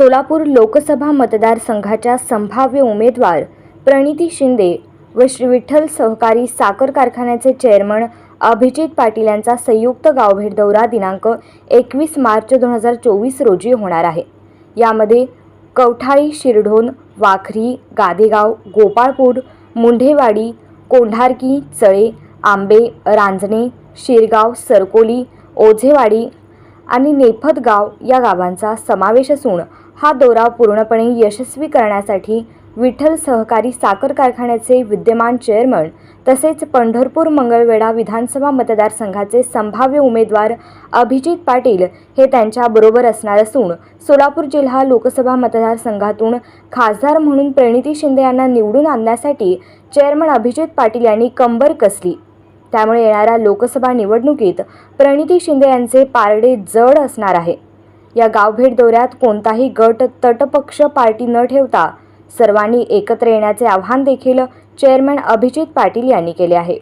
सोलापूर लोकसभा मतदारसंघाच्या संभाव्य उमेदवार प्रणिती शिंदे व श्री विठ्ठल सहकारी साखर कारखान्याचे चेअरमन अभिजित पाटील यांचा संयुक्त गावभेट दौरा दिनांक एकवीस मार्च दोन हजार चोवीस रोजी होणार आहे. यामध्ये कवठाळी शिरढोण वाखरी गादेगाव गोपाळपूर मुंढेवाडी कोंढारकी चळे आंबे रांजणे शिरगाव सरकोली ओझेवाडी आणि नेफतगाव या गावांचा समावेश असून हा दौरा पूर्णपणे यशस्वी करण्यासाठी विठ्ठल सहकारी साखर कारखान्याचे विद्यमान चेअरमन तसेच पंढरपूर मंगळवेढा विधानसभा मतदारसंघाचे संभाव्य उमेदवार अभिजित पाटील हे त्यांच्याबरोबर असणार असून सोलापूर जिल्हा लोकसभा मतदारसंघातून खासदार म्हणून प्रणिती शिंदे यांना निवडून आणण्यासाठी चेअरमन अभिजित पाटील यांनी कंबर कसली. त्यामुळे येणाऱ्या लोकसभा निवडणुकीत प्रणिती शिंदे यांचे पारडे जड असणार आहे. या गावभेट दौऱ्यात कोणताही गट तटपक्ष पार्टी न ठेवता सर्वांनी एकत्र येण्याचे आवाहन देखील चेअरमॅन अभिजित पाटील यांनी केले आहे.